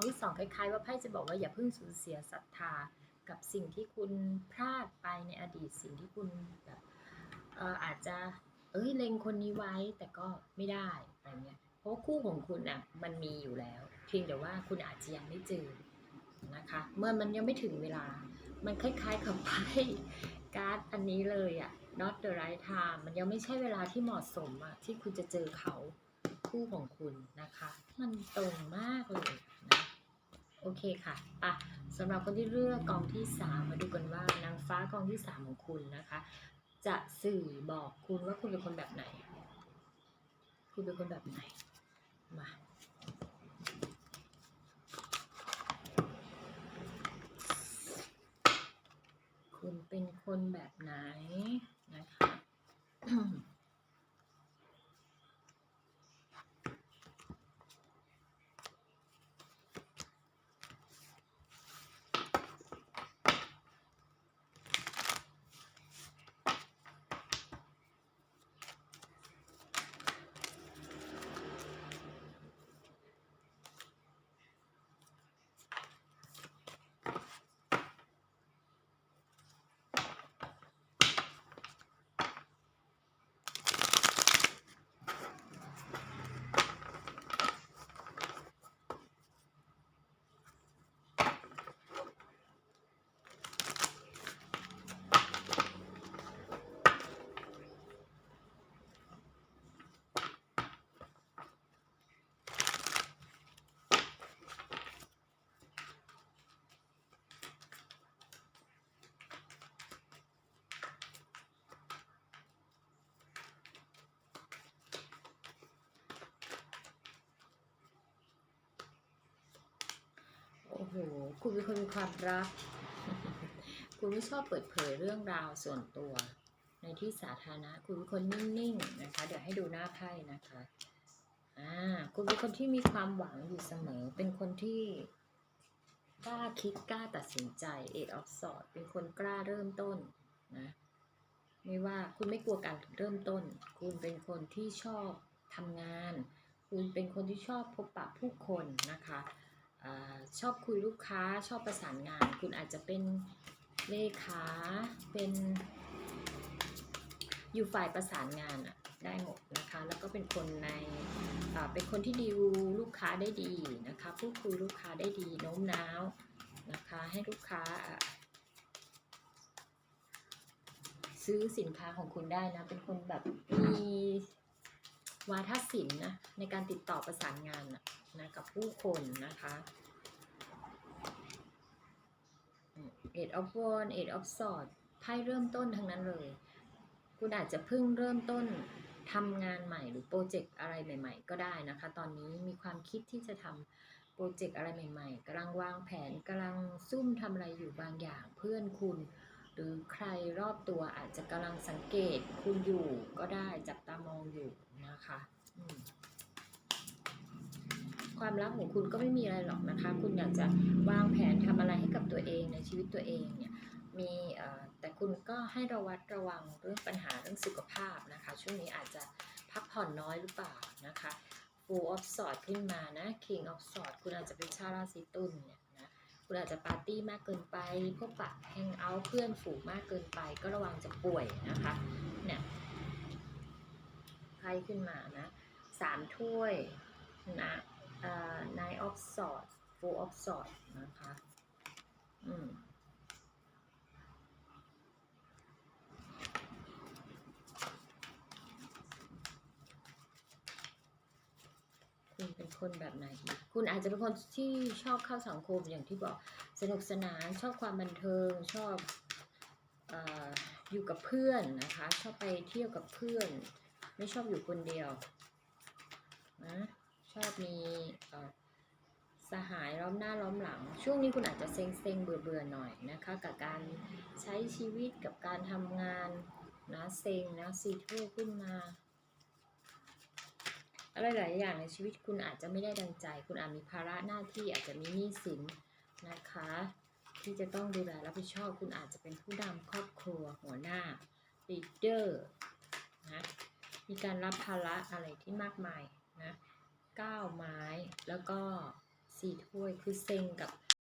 องที่สองคล้ายๆ ว่าไพ่จะบอกว่าอย่าเพิ่งสูญเสียศรัทธากับสิ่งที่คุณพลาดไปในอดีตสิ่งที่คุณแบบเอออาจจะเอ้ยเล็งคนนี้ไว้แต่ก็ไม่ได้อะไรเงี้ยเพราะคู่ของคุณอะมันมีอยู่แล้ว เพียงแต่ว่าคุณอาจจะยังไม่เจอนะคะ เมื่อมันยังไม่ถึงเวลา มันคล้ายๆกับไพ่การ์ดอันนี้เลยอะ not the right time มันยังไม่ใช่เวลาที่เหมาะสมอะที่คุณจะเจอเขาคู่ของคุณนะคะ มันตรงมากเลย โอเคค่ะอะสำหรับคนที่เลือกกองที่ 3 มาดูกันว่านางฟ้ากองที่ 3 ของคุณนะคะ จะสื่อบอกคุณว่าคุณเป็นคนแบบไหน คุณเป็นคนแบบไหน มาคุณเป็นคนแบบไหนนะคะ โอ้โห คุณเป็นคนมีความรัก คุณไม่ชอบเปิดเผยเรื่องราวส่วนตัว ในที่สาธารณะ คุณเป็นคนนิ่งๆนะคะ เดี๋ยวให้ดูหน้าไพ่นะคะ อ่า คุณเป็นคนที่มีความหวังอยู่เสมอ เป็นคนที่กล้าคิดกล้าตัดสินใจเอ็ดออฟสอดเป็นคนกล้าเริ่มต้นนะไม่ว่าคุณไม่กลัวการเริ่มต้น คุณเป็นคนที่ชอบทำงาน คุณเป็นคนที่ชอบพบปะผู้คนนะคะ อชอบคุยลูกค้าชอบประสานงาน คุณอาจจะเป็นเลขาเป็นอยู่ฝ่ายประสานงานอะได้หมดนะคะ แล้วก็เป็นคนในเป็นคนที่ดีลลูกค้าได้ดีนะคะพูดคุยลูกค้าได้ดีโน้มน้าวนะคะให้ลูกค้าซื้อสินค้าของคุณได้นะ เป็นคนแบบมีวาทศิลป์นะในการติดต่อประสานงานนะ นะกับผู้คนนะคะเอ็ดออฟวอนเอ็ดออฟสอดไพ่เริ่มต้นทั้งนั้นเลย คุณอาจจะเพิ่งเริ่มต้นทำงานใหม่หรือโปรเจกต์อะไรใหม่ ๆ ก็ได้นะคะ ตอนนี้มีความคิดที่จะทำโปรเจกต์อะไรใหม่ ๆกำลังวางแผนกำลังซุ่มทำอะไรอยู่บางอย่างเพื่อนคุณ หรือใครรอบตัวอาจจะกำลังสังเกตคุณอยู่ก็ได้จับตามองอยู่นะคะ อืม ความรักของคุณก็ไม่มีอะไรหรอกนะคะ คุณอยากจะวางแผนทำอะไรให้กับตัวเองในชีวิตตัวเองเนี่ยมีแต่คุณก็ให้ระวัดระวังเรื่องปัญหาเรื่องสุขภาพนะคะ ช่วงนี้อาจจะพักผ่อนน้อยหรือเปล่านะคะ Full of Swords ขึ้นมานะ King of Swords คุณอาจจะเป็นชาราศีตุลเนี่ยนะคุณอาจจะปาร์ตี้มากเกินไป พบปะแฮงเอาท์เพื่อนฝูงมากเกินไป ก็ระวังจะป่วยนะคะเนี่ยไพ่ขึ้นมานะสามถ้วยนะ Nine of Swords Full of Swords นะคะ อืมคุณเป็นคนแบบไหน คุณอาจจะเป็นคนที่ชอบเข้าสังคมอย่างที่บอกสนุกสนานชอบความบันเทิงชอบออยู่กับเพื่อนนะคะ ชอบไปเที่ยวกับเพื่อน ไม่ชอบอยู่คนเดียวนะ ชอบมีสหายล้อมหน้าล้อมหลัง ช่วงนี้คุณอาจจะเซ็งเซ็งเบื่อเบื่อหน่อยนะคะกับการใช้ชีวิตกับการทำงานนะเซ็งนะซีทูขึ้นมาอะไรหลายอย่างในชีวิตคุณอาจจะไม่ได้ดังใจ คุณอาจมีภาระหน้าที่อาจจะมีหนี้สินนะคะ ที่จะต้องดูแลรับผิดชอบ คุณอาจจะเป็นผู้นำครอบครัวหัวหน้า leader นะมีการรับภาระอะไรที่มากมายนะ ก้าวไม้ แล้วก็สี่ถ้วย คือเซ็งกับ